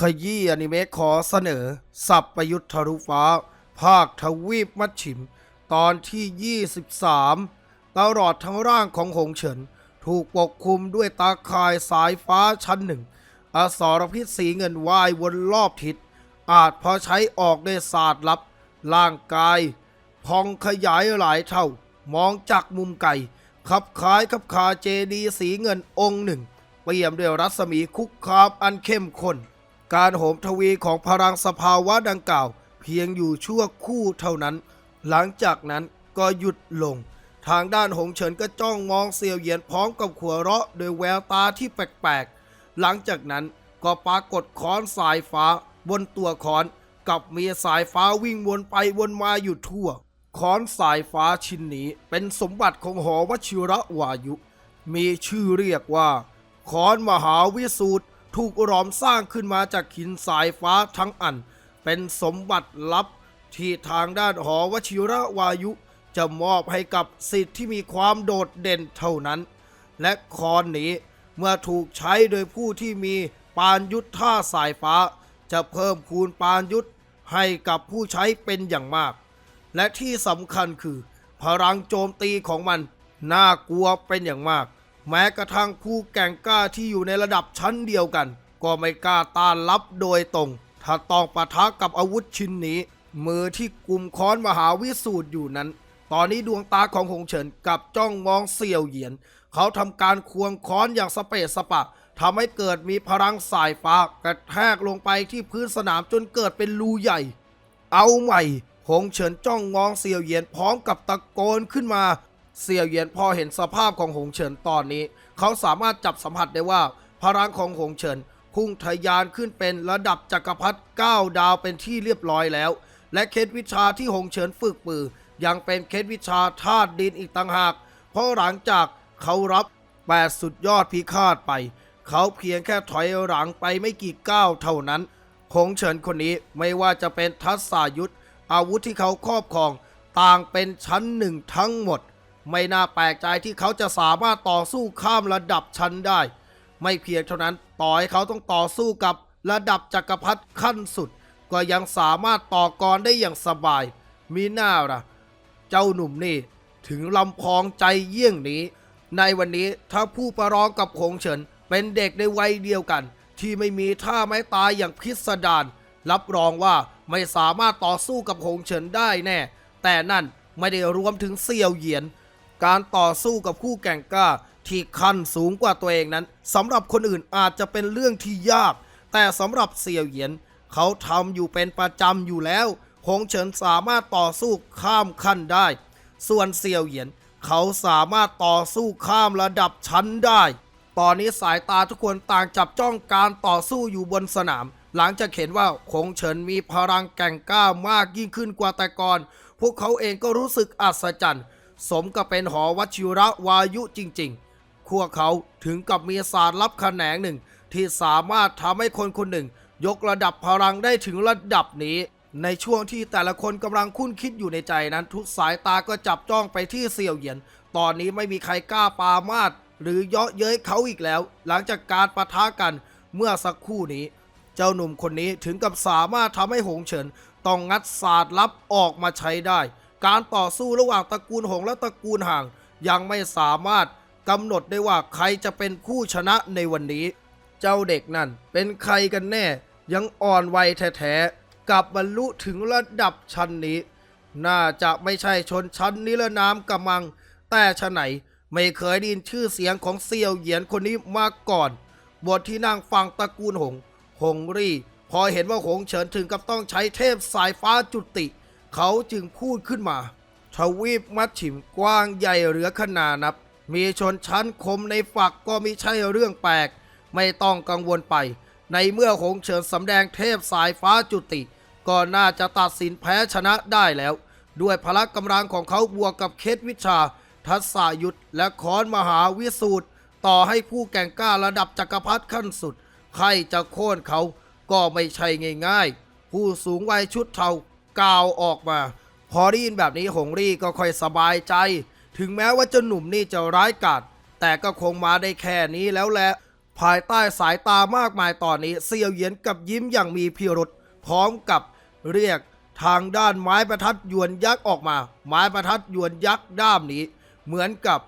ขยี้อนิเมะขอเสนอ สับประยุทธ์ทะลุฟ้า ภาคทวีปมัดฉิม ตอนที่ 23 ตลอดทั้งร่างของหงเฉิน ถูกปกคลุมด้วยตาข่ายสายฟ้าชั้นหนึ่ง อสรพิษสีเงินวายวนรอบทิศ อาจพอใช้ออกได้ศาสตร์ลับ ร่างกาย พองขยายหลายเท่า มองจากมุมไกลขับคล้ายขับคาเจดีสีเงินองค์หนึ่ง เปี่ยมด้วยรัศมีคุกคามอันเข้มข้น การโหมทวีของพลังสภาวะดังกล่าว เพียงอยู่ชั่วคู่เท่านั้น หลังจากนั้นก็หยุดลง ทางด้านหงเฉินก็จ้องมองเซียวเหยียนพร้อมกับขัวเราะโดยแววตาที่แปลกๆ หลังจากนั้นก็ปรากฏค้อนสายฟ้า บนตัวค้อนกับมีสายฟ้าวิ่งวนไปวนมาอยู่ทั่วค้อนสายฟ้าชิ้นนี้เป็นสมบัติของหอวชิระวายุ มีชื่อเรียกว่าค้อนมหาวิสูตร ถูกหลอมสร้างขึ้นมาจากหินสายฟ้าทั้งอัน เป็นสมบัติลับที่ทางด้านหอวชิระวายุ จะมอบให้กับสิทธิ์ที่มีความโดดเด่นเท่านั้น และคอนนี้เมื่อถูกใช้โดยผู้ที่มีปานยุทธท่าสายฟ้า จะเพิ่มคูณปานยุทธให้กับผู้ใช้เป็นอย่างมาก และที่สำคัญคือ พลังโจมตีของมันน่ากลัวเป็นอย่างมาก แม้กระทั่งผู้แก่งกล้าที่อยู่ในระดับชั้นเดียวกัน ก็ไม่กล้าต้านรับโดยตรง ถ้าต้องปะทะกับอาวุธชิ้นนี้ มือที่กลุ่มค้อนมหาวิสูตรอยู่นั้น ตอนนี้ดวงตาของหงเฉินกับจ้องมองเสี่ยวเหยียน เขาทำการควงค้อนอย่างสเปซสปะทำให้เกิดมีพลังสายฟ้ากระแทกลงไปที่พื้นสนามจนเกิดเป็นรูใหญ่ เอาใหม่หงเฉินจ้องมองเสี่ยวเหยียนพร้อมกับตะโกนขึ้นมา เสี่ยวเหยียนพอเห็นสภาพของหงเฉินตอนนี้ เขาสามารถจับสัมผัสได้ว่า พลังของหงเฉินพุ่งทะยานขึ้นเป็นระดับจักรพรรดิ9ดาวเป็นที่เรียบร้อยแล้ว และเคล็ดวิชาที่หงเฉินฝึกปือ ยังเป็นเคล็ดวิชาธาตุดินอีกต่างหาก เพราะหลังจากเขารับแปดสุดยอดพิฆาตไป เขาเพียงแค่ถอยหลังไปไม่กี่ก้าวเท่านั้นหงเฉินคนนี้ไม่ว่าจะเป็นทัศสายุทธอาวุธที่เขาครอบครอง ต่างเป็นชั้นหนึ่งทั้งหมด ไม่น่าแปลกใจที่เขาจะสามารถต่อสู้ข้ามระดับชั้นได้ ไม่เพียงเท่านั้นต่อให้เขาต้องต่อสู้กับระดับจักรพรรดิขั้นสุด ก็ยังสามารถต่อกรได้อย่างสบาย มีหน้าล่ะ เจ้าหนุ่มนี่ถึงลำพองใจเยี่ยงนี้ ในวันนี้ถ้าผู้ประลองกับหงเฉินเป็นเด็กในวัยเดียวกัน ที่ไม่มีท่าไม้ตายอย่างพิสดารรับรองว่าไม่สามารถต่อสู้กับหงเฉินได้แน่ แต่นั่นไม่ได้รวมถึงเซียวเหยียน การต่อสู้กับคู่แก่งกล้า ที่ขั้นสูงกว่าตัวเองนั้นสำหรับคนอื่นอาจจะเป็นเรื่องที่ยาก แต่สำหรับเซียวเหยียน เขาทำอยู่เป็นประจำอยู่แล้วหงเฉินสามารถต่อสู้ข้ามขั้นได้ ส่วนเซียวเหยียน เขาสามารถต่อสู้ข้ามระดับชั้นได้ ตอนนี้สายตาทุกคนต่างจับจ้องการต่อสู้อยู่บนสนาม หลังจากเห็นว่าคงเฉินมีพลังแก่งกล้ามากยิ่งขึ้นกว่าแต่ก่อน พวกเขาเองก็รู้สึกอัศจรรย์ สมกับเป็นหอวัชิระวายุจริงๆพวกเขาถึงกับมีศาสตร์ลับแขนงหนึ่ง ที่สามารถทำให้คนคนหนึ่ง ยกระดับพลังได้ถึงระดับนี้ ในช่วงที่แต่ละคนกำลังคุ้นคิดอยู่ในใจนั้น ทุกสายตาก็จับจ้องไปที่เสี่ยวเหยียน ตอนนี้ไม่มีใครกล้าปามาดหรือเยาะเย้ยเขาอีกแล้ว หลังจากการประทะกันเมื่อสักครู่นี้ เจ้าหนุ่มคนนี้ถึงกับสามารถทำให้หงเฉินต้องงัดศาสตร์ลับออกมาใช้ได้ การต่อสู้ระหว่างตระกูลหงและตระกูลห่าง ยังไม่สามารถกำหนดได้ว่าใครจะเป็นผู้ชนะในวันนี้ เจ้าเด็กนั่นเป็นใครกันแน่ ยังอ่อนวัยแท้ๆ กับบรรลุถึงระดับชั้นนี้ น่าจะไม่ใช่ชนชั้นนิรนามกำมัง แต่ชะไหนไม่เคยได้ยินชื่อเสียงของเซียวเหยียนคนนี้มาก่อน บทที่นั่งฟังตระกูลหง หงรี่ พอเห็นว่าหงเฉินถึงกับต้องใช้เทพสายฟ้าจุติ เขาจึงพูดขึ้นมาทวีปมัดฉิมกว้างใหญ่เหลือขนานับ มีชนชั้นคมในฝักก็ไม่ใช่เรื่องแปลก ไม่ต้องกังวลไป ในเมื่อหงเฉินสำแดงเทพสายฟ้าจุติ ก็น่าจะตัดสินแพ้ชนะได้แล้ว ด้วยพละกำลังของเขาบวกกับเคล็ดวิชา ทัศสายุทธและคอนมหาวิสูตรต่อให้ผู้แก่งกล้าระดับจักรพรรดิขั้นสุด ใครจะโค่นเขาก็ไม่ใช่ง่าย ๆ ผู้สูงวัยชุดเทา กล่าวออกมา พอได้ยินแบบนี้หงรี่ก็ค่อยสบายใจ ถึงแม้ว่าเจ้าหนุ่มนี่จะร้ายกาจแต่ก็คงมาได้แค่นี้แล้วแหละภายใต้สายตามากมายตอนนี้เซียวเหยียนกับยิ้มอย่างมีพิรุษพร้อมกับเรียกทางด้านไม้ประทัดยวนยักษ์ออกมา ไม้ประทัดยวนยักษ์ด้ามนี้ เหมือนกับ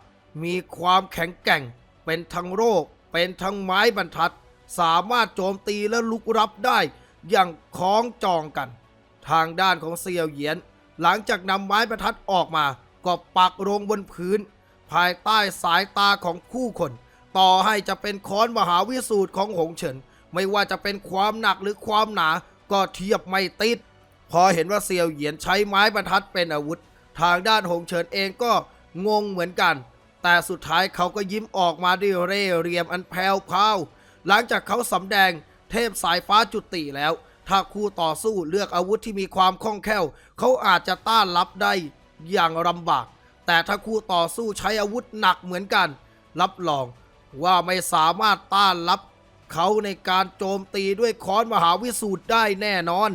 มีความแข็งแกร่ง เป็นทั้งโรค เป็นทั้งไม้บรรทัด สามารถโจมตีและลุกรับได้อย่างคล้องจองกัน ทางด้านของเซียวเหยียน หลังจากนำไม้ประทัดออกมา ก็ปักลงบนพื้น ภายใต้สายตาของคู่คน ต่อให้จะเป็นค้อนมหาวิสูตรของหงเฉิน ไม่ว่าจะเป็นความหนักหรือความหนา ก็เทียบไม่ติด พอเห็นว่าเซียวเหยียนใช้ไม้บรรทัดเป็นอาวุธ ทางด้านหงเฉินเองก็งงเหมือนกัน แต่สุดท้ายเขาก็ยิ้มออกมาด้วยเร่เรียมอันแผ่วพาวหลังจากเขาสำแดงเทพสายฟ้าจุติแล้ว ถ้าคู่ต่อสู้เลือกอาวุธที่มีความคล่องแคล่ว เขาอาจจะต้านรับได้อย่างลำบาก แต่ถ้าคู่ต่อสู้ใช้อาวุธหนักเหมือนกัน รับรองว่าไม่สามารถต้านรับ เขาในการโจมตีด้วยค้อนมหาวิสูตรได้แน่นอน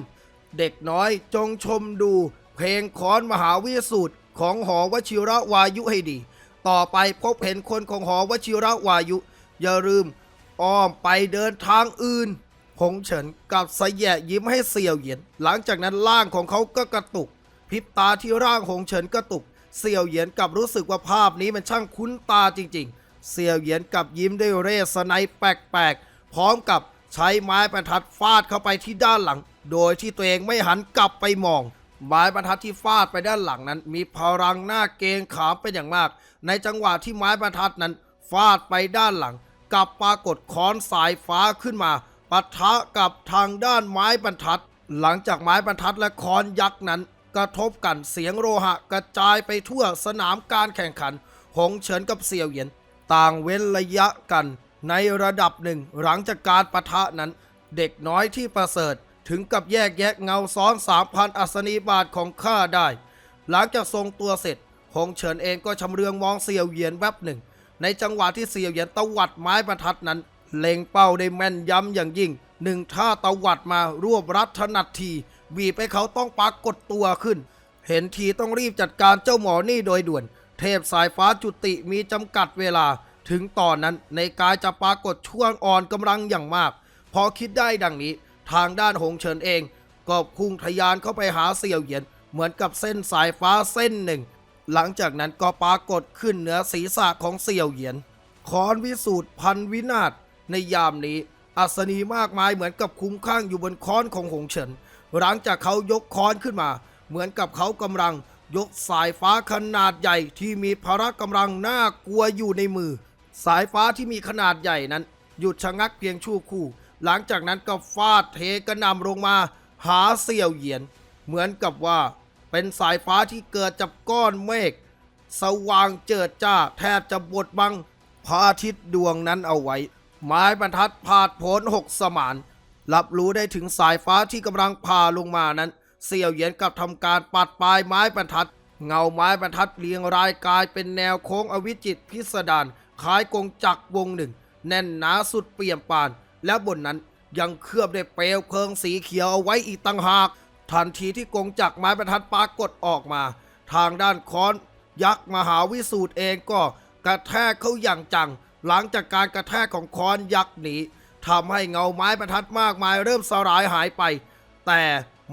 เด็กน้อยจงชมดู เพลงค้อนมหาวิสูตรของหอวชิระวายุให้ดี ต่อไปพบเห็นคนของหอวชิระวายุ อย่าลืมอ้อมไปเดินทางอื่น หงเฉินกับสะแยะยิ้มให้เสี่ยวเหยียน หลังจากนั้นร่างของเขาก็กระตุกพริบตาที่ร่างหงเฉินกระตุก เสี่ยวเหยียนกับรู้สึกว่าภาพนี้มันช่างคุ้นตาจริง ๆ เสี่ยวเหยียนกับยิ้มด้วยเรศไนแปลกๆพร้อมกับใช้ไม้บรรทัดฟาดเข้าไปที่ด้านหลัง โดยที่ตัวเองไม่หันกลับไปมอง ไม้บรรทัดที่ฟาดไปด้านหลังนั้น มีพลังหน้าเกรงขามเป็นอย่างมาก ในจังหวะที่ไม้บรรทัดนั้น ฟาดไปด้านหลังกลับปรากฏค้อนสายฟ้าขึ้นมา ปะทะกับทางด้านไม้บรรทัด หลังจากไม้บรรทัดและคอนยักษ์นั้น กระทบกันเสียงโลหะกระจายไปทั่วสนามการแข่งขัน หงเฉินกับเสี่ยวเหยียน ต่างเว้นระยะกันในระดับหนึ่งหลังจากการปะทะนั้น เด็กน้อยที่ประเสริฐถึงกับแยกแยะเงาซ้อนสามพันอัศนีบาทของข้าได้ หลังจากทรงตัวเสร็จ หงเฉินเองก็ชำเลืองมองเสี่ยวเหยียนแวบหนึ่ง ในจังหวะที่เสี่ยวเหยียนตวัดไม้บรรทัดนั้น เล็งเป้าได้แม่นย้ำอย่างยิ่ง หนึ่งท่าตวัดมารวบรัดถนัดที บีบให้เขาต้องปากฏตัวขึ้น เห็นทีต้องรีบจัดการเจ้าหมอนี่โดยด่วน เทพสายฟ้าจุติมีจำกัดเวลา ถึงตอนนั้นในกายจะปรากฏช่วงอ่อนกำลังอย่างมาก พอคิดได้ดังนี้ ทางด้านหงเฉินเอง ก็พุ่งทะยานเข้าไปหาเสี่ยวเหยียน เหมือนกับเส้นสายฟ้าเส้นหนึ่ง หลังจากนั้นก็ปรากฏขึ้นเหนือศีรษะของเสี่ยวเหยียนคอนวิสูตรพันวินาศ ในยามนี้ อัศนีมากมายเหมือนกับคุ้มข้างอยู่บนค้อนของหงเฉิน หลังจากเขายกค้อนขึ้นมา เหมือนกับเขากำลังยกสายฟ้าขนาดใหญ่ที่มีพละกำลังน่ากลัวอยู่ในมือ สายฟ้าที่มีขนาดใหญ่นั้น หยุดชะงักเพียงชั่วครู่ หลังจากนั้นก็ฟาดเทกระนำลงมา หาเสี่ยวเหยียน เหมือนกับว่า เป็นสายฟ้าที่เกิดจากก้อนเมฆสว่างเจิดจ้าแทบจะบดบังพระอาทิตย์ดวงนั้นเอาไว้ ไม้บรรทัดผาดโผนหกสมาน รับรู้ได้ถึงสายฟ้าที่กำลังผ่าลงมานั้น เสี่ยวเหยียนกับทำการปัดปลายไม้บรรทัด เงาไม้บรรทัดเรียงรายกายเป็นแนวโค้งอวิจิตพิสดารคล้ายกงจักรวงหนึ่ง แน่นหนาสุดเปี่ยมปาน และบนนั้นยังเคลือบด้วยเปลวเพลิงสีเขียวเอาไว้อีกต่างหาก ทันทีที่กงจักรไม้บรรทัดปรากฏออกมา ทางด้านค้อน ยักษ์มหาวิสูตรเองก็กระแทกเข้าอย่างจัง หลังจากการกระแทกของค้อนยักษ์นี้ทำให้เงาไม้บรรทัดมากมายเริ่มสลายหายไป แต่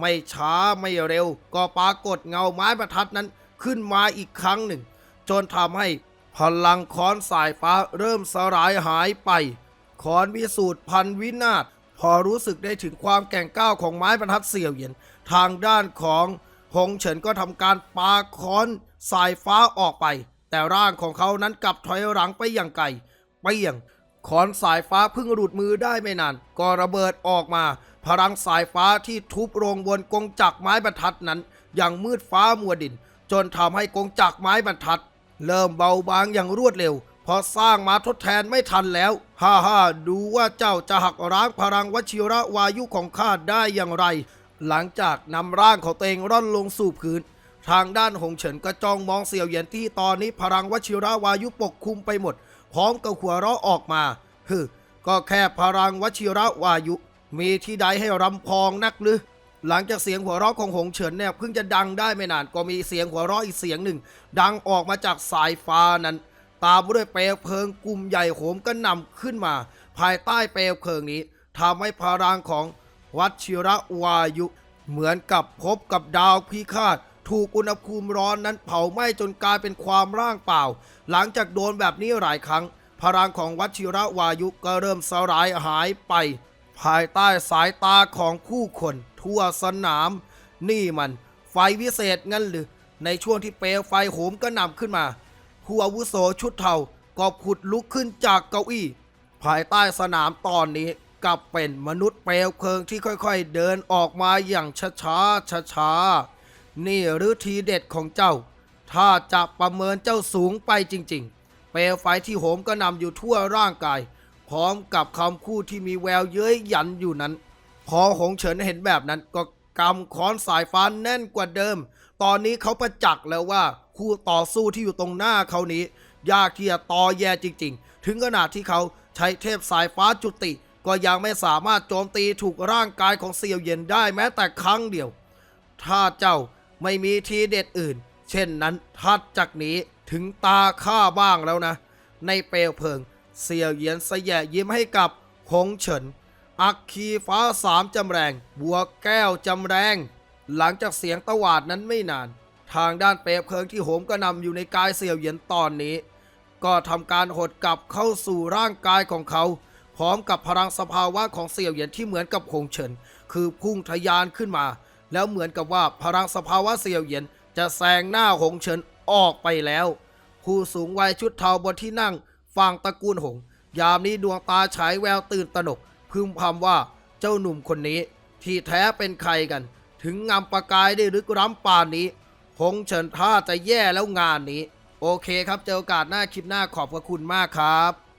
ไม่ช้าไม่เร็ว ก็ปรากฏเงาไม้บรรทัดนั้นขึ้นมาอีกครั้งหนึ่ง จนทำให้พลังค้อนสายฟ้าเริ่มสลายหายไปค้อนวิสูตรพันวินาศพอรู้สึกได้ถึงความแก่งก้าวของไม้บรรทัดเสี่ยวเหยียนทางด้านของหงเฉินก็ทำการปาค้อนสายฟ้าออกไป แต่ร่างของเขานั้นกลับถอยหลังไปอย่างไกล เปี้ยงคอนสายฟ้าเพิ่งหลุดมือได้ไม่นาน ก็ระเบิดออกมา พลังสายฟ้าที่ทุบลงบนกงจักรไม้บรรทัดนั้น อย่างมืดฟ้ามัวดิน จนทำให้กงจักรไม้บรรทัด เริ่มเบาบางอย่างรวดเร็วพอสร้างมาทดแทนไม่ทันแล้วฮ่าฮ่าดูว่าเจ้าจะหักร้างพลังวชิระวายุของข้าได้อย่างไร หลังจากนำร่างของเองร่อนลงสู่พื้น ทางด้านหงเฉินก็จ้องมองเสี่ยวเหยียนที่ตอนนี้พลังวชิระวายุปกคลุมไปหมด พร้อมกับหัวเราะออกมาฮึก็แค่พลังวชิระวายุ มีที่ใดให้รำพองนักหรือหลังจากเสียงหัวเราะของหงเฉินเนี่ยเพิ่งจะดังได้ไม่นานก็มีเสียงหัวเราะอีกเสียงหนึ่ง ดังออกมาจากสายฟ้านั้น ตามด้วยเปลวเพลิงกลุ่มใหญ่โหมก็นำขึ้นมา ภายใต้เปลวเพลิงนี้ทำให้พลังของวัชิระวายุ เหมือนกับพบกับดาวพิฆาต ถูกอุณหภูมิร้อนนั้นเผาไหม้จนกลายเป็นความร่างเปล่า หลังจากโดนแบบนี้หลายครั้ง พลังของวัชิระวายุก็เริ่มสลายหายไป ภายใต้สายตาของผู้คน ทั่วสนาม นี่มันไฟวิเศษงั้นหรือ ในช่วงที่เปลวไฟโหมกระหน่ำขึ้นมา ผู้อาวุโสชุดเทาก็ผุดลุกขึ้นจากเก้าอี้ ภายใต้สนามตอนนี้กลับเป็นมนุษย์เปลวเพลิงที่ค่อยๆ เดินออกมาอย่างช้าๆช้าๆ นี่หรือทีเด็ดของเจ้า ถ้าจะประเมินเจ้าสูงไปจริง ๆ เปลวไฟที่โหมกระหน่ำอยู่ทั่วร่างกาย พร้อมกับคำพูดที่มีแววเย้ยหยันอยู่นั้น พอหงเฉินเห็นแบบนั้นก็กำค้อนสายฟ้าแน่นกว่าเดิม ตอนนี้เขาประจักษ์แล้วว่า คู่ต่อสู้ที่อยู่ตรงหน้าเขานี้ ยากที่จะต่อแย่จริง ๆ ถึงขนาดที่เขาใช้เทพสายฟ้าจุติ ก็ยังไม่สามารถโจมตีถูกร่างกายของเสี่ยวเย็นได้แม้แต่ครั้งเดียว ถ้าเจ้า ไม่มีทีเด็ดอื่น เช่นนั้นทัดจากนี้ถึงตาข้าบ้างแล้วนะ ในเปลวเพลิง เสี่ยวเยียนสยะยิ้มให้กับหงเฉิน อักคีฟ้าสามจำแรง บัวแก้วจำแรง หลังจากเสียงตวาดนั้นไม่นาน ทางด้านเปลวเพลิงที่โหมกระนำอยู่ในกายเสี่ยวเยียนตอนนี้ ก็ทำการหดกลับเข้าสู่ร่างกายของเขา พร้อมกับพลังสภาวะของเสี่ยวเยียนที่เหมือนกับหงเฉิน คือพุ่งทะยานขึ้นมา แล้วเหมือนกับว่าพลังสภาวะเสี่ยวเหยียนจะแซงหน้าหงเฉินออกไปแล้ว ผู้สูงวัยชุดเทาบนที่นั่งฝั่งตระกูลหง ยามนี้ดวงตาฉายแววตื่นตระหนก พึมพำว่าเจ้าหนุ่มคนนี้ ที่แท้เป็นใครกัน ถึงงำประกายได้ลึกล้ำป่านนี้ หงเฉินท่าจะแย่แล้วงานนี้ โอเคครับเจอโอกาสหน้าคลิปหน้าขอบพระคุณมากครับ